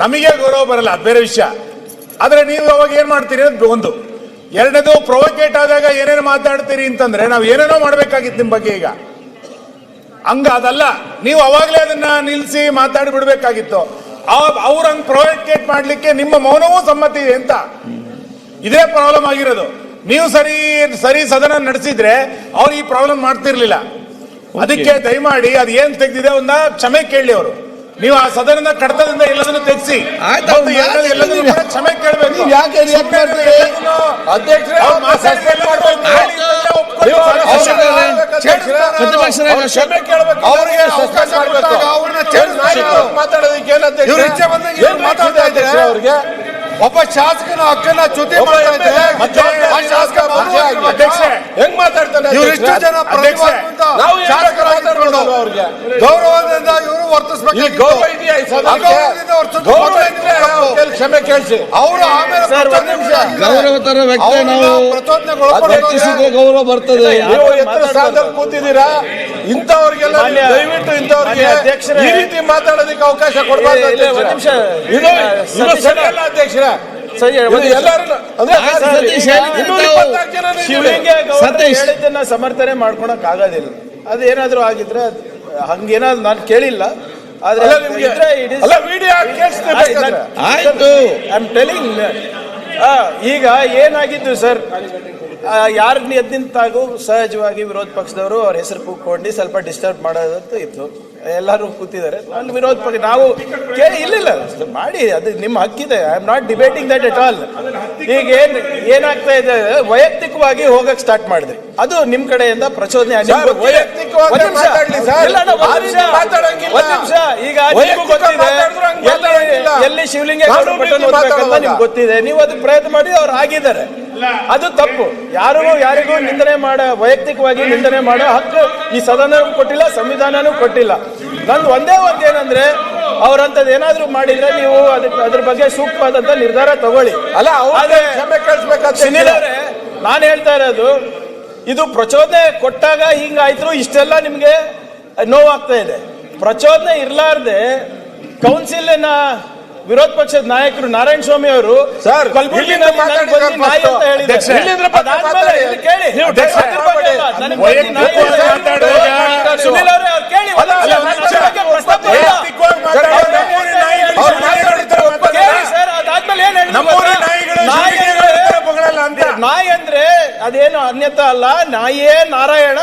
ನಮಗೆ ಗೌರವ ಬರಲ್ಲ ಬೇರೆ ವಿಷಯ. ಆದ್ರೆ ನೀವು ಅವಾಗ ಏನ್ ಮಾಡ್ತೀರಿ ಅಂತ ಒಂದು. ಎರಡನೇದು ಪ್ರೊವೊಕೇಟ್ ಆದಾಗ ಏನೇನು ಮಾತಾಡ್ತೀರಿ ಅಂತಂದ್ರೆ ನಾವು ಏನೇನೋ ಮಾಡ್ಬೇಕಾಗಿತ್ತು ನಿಮ್ ಬಗ್ಗೆ ಈಗ. ಹಂಗ ಅದಲ್ಲ, ನೀವು ಅವಾಗಲೇ ಅದನ್ನ ನಿಲ್ಸಿ ಮಾತಾಡಿ ಬಿಡ್ಬೇಕಾಗಿತ್ತು. ಅವ್ರ ಹಂಗ್ ಪ್ರೊವೊಕೇಟ್ ಮಾಡ್ಲಿಕ್ಕೆ ನಿಮ್ಮ ಮೌನವೂ ಸಮ್ಮತಿ ಇದೆ ಅಂತ. ಇದೇ ಪ್ರಾಬ್ಲಮ್ ಆಗಿರೋದು. ನೀವು ಸರಿ ಸರಿ ಸದನ ನಡೆಸಿದ್ರೆ ಅವ್ರು ಈ ಪ್ರಾಬ್ಲಮ್ ಮಾಡ್ತಿರ್ಲಿಲ್ಲ. ಅದಕ್ಕೆ ದಯಮಾಡಿ ಅದು ಏನ್ ತೆಗ್ದಿದೆ ಅವನ್ನ ಕ್ಷಮೆ ಕೇಳಿ ಅವರು. ನೀವು ಆ ಸದನದ ಕಡತದಿಂದ ಎಲ್ಲದನ್ನು ತೆಗೆಸಿ. ಕ್ಷಮೆ ಕೇಳಬೇಕು. ನೀವ್ ಯಾಕೆ ಮಾಡ್ತೀರಿ? ಕೇಳಬೇಕು. ಅವ್ರಿಗೆ ಅವಕಾಶ ಮಾಡಬೇಕು ಅವ್ರನ್ನ ಮಾತಾಡೋದಕ್ಕೆ? ಇವ್ರು ಇಚ್ಛೆ ಬಂದಂಗೆ ಏನ್ ಮಾತಾಡ್ತಾ ಇದ್ದಾರೆ? ಅವ್ರಿಗೆ? ಒಬ್ಬ ಶಾಸಕನ ಹಕ್ಕನ್ನ ಚ್ಯುತಿ ಒಬ್ಬ ಮಾಡ್ತಾ ಇದ್ದಾರೆ. ಶಾಸಕ. ಹೆಂಗ್ ಮಾತಾಡ್ತಾನೆ ಇವ್ರು ಜನ ಪ್ರತಿಭಾವಂತ ನಾವು ಏನ್ ಬೇಕಾದ್ರೂ ಶಾಸಕರಾಗಿ ಮಾತಾಡ್ಬೋದು ಅವ್ರಿಗೆ. ಗೌರವದಿಂದ ಇವರು ವರ್ತಿಸಬೇಕು ಗೌರವ ಇದೆಯಾ ಈ ಸದನಕ್ಕೆ? ಗೌರವ ಇದ್ರೆ ಅವ್ರ ಕೈಲಿ ಕ್ಷಮೆ ಕೇಳಿಸಿ. ಅವರು ಆಮೇಲೆ. ಗೌರವ ತರ ವ್ಯಕ್ತಿ ನಾವು ಪ್ರಚೋದನೆಗೊಳಪಡಿಸಿದ್ರೆ ಗೌರವ ಬರ್ತದೆ. ನೀವು ಎತ್ತರ ಸ್ಥಾನದಲ್ಲಿ ಕೂತಿದ್ದೀರಾ? ಇಂಥವ್ರಿಗೆಲ್ಲ ಮಾನ್ಯ- ದಯವಿಟ್ಟು ಇಂಥವ್ರಿಗೆ ಮಾನ್ಯ ಅಧ್ಯಕ್ಷರೇ. ಈ ರೀತಿ ಮಾತಾಡೋದಕ್ಕೆ ಅವಕಾಶ ಕೊಡಬಾರ್ದು ಇಲ್ಲ, ಇಲ್ಲ, ಒಂದ್ ನಿಮಿಷ. ಇದು ಸತೀಶ್ ಇದು ಸರಿಯಲ್ಲ ಅಧ್ಯಕ್ಷರ. ಸತೀಶ್. ಹೇಳಿದ್ದನ್ನ ಸಮರ್ಥನೆ ಮಾಡ್ಕೊಳಕ್ ಆಗೋದಿಲ್ಲ. ಅದು ಏನಾದ್ರೂ ಆಗಿದ್ರೆ ಹಂಗೇನಾದ್ರು ನಾನು ಕೇಳಿಲ್ಲ. ಆದ್ರೆ ಆಯ್ತು. ಐ ಆಮ್ ಟೆಲಿಂಗ್ ಈಗ ಏನಾಗಿದ್ದು ಸರ್? ಯಾರು ಎದ್ದು ನಿಂತಾಗೂ ಸಹಜವಾಗಿ ವಿರೋಧ ಪಕ್ಷದವರು ಅವ್ರ ಹೆಸರು ಕೂತ್ಕೊಂಡು ಸ್ವಲ್ಪ ಡಿಸ್ಟರ್ಬ್ ಮಾಡೋದಂತ ಇತ್ತು. ಎಲ್ಲರೂ ಕೂತಿದ್ದಾರೆ. ಅಲ್ಲಿ ವಿರೋಧ ಪಕ್ಷ ನಾವು ಕೇಳಿ ಇಲ್ಲ ಮಾಡಿ ಅದು ನಿಮ್ಮ ಹಕ್ಕಿದೆ. I am not debating that at all ಈಗ ಏನ್ ಏನಾಗ್ತಾ ಇದೆ ವೈಯಕ್ತಿಕವಾಗಿ ಹೋಗಕ್ ಸ್ಟಾರ್ಟ್ ಮಾಡಿದ್ರಿ. ಅದು ನಿಮ್ ಕಡೆಯಿಂದ ಪ್ರಚೋದನೆ ನಿಮಿಷ. ಈಗ ಎಲ್ಲಿ ಶಿವಲಿಂಗ. ನಿಮ್ಗೆ ಗೊತ್ತಿದೆ. ನೀವು ಅದು ಪ್ರಯತ್ನ ಮಾಡಿ ಅವ್ರು ಆಗಿದ್ದಾರೆ. ಅದು ತಪ್ಪು. ಯಾರಿಗೂ ಯಾರಿಗೂ ನಿಂದನೆ ಮಾಡ ವೈಯಕ್ತಿಕವಾಗಿ ನಿಂದನೆ ಮಾಡೋ ಹಕ್ಕು ಈ ಸದನ ಕೊಟ್ಟಿಲ್ಲ ಸಂವಿಧಾನನೂ ಕೊಟ್ಟಿಲ್ಲ. ನಂದು ಒಂದೇ ಒಂದು ಏನಂದ್ರೆ ಅವ್ರಂಥದ್ದು ಏನಾದ್ರೂ ಮಾಡಿದ್ರೆ ನೀವು ಅದಕ್ಕೆ ಅದ್ರ ಬಗ್ಗೆ ಸೂಕ್ತವಾದಂತ ನಿರ್ಧಾರ ತಗೊಳ್ಳಿ. ಅಲ್ಲ ನಾನು ಹೇಳ್ತಾ ಇರೋದು ಇದು ಪ್ರಚೋದನೆ ಕೊಟ್ಟಾಗ ಹಿಂಗಾಯ್ತು ಇಷ್ಟೆಲ್ಲ ನಿಮಗೆ ನೋವಾಗ್ತಾ ಇದೆ. ಪ್ರಚೋದನೆ ಇರಲಾರ್ದೆ ಕೌನ್ಸಿಲ್ನ ವಿರೋಧ ಪಕ್ಷದ ನಾಯಕರು ನಾರಾಯಣ ಸ್ವಾಮಿ ಅವರು ನಾಯಿ ಅದ್ರ ನಾಯಿ ನಾಯಿ ನಾಯಿ ಅದೇನು ಅನ್ಯತಾ ಅಲ್ಲ ನಾಯಿಯೇ ನಾರಾಯಣ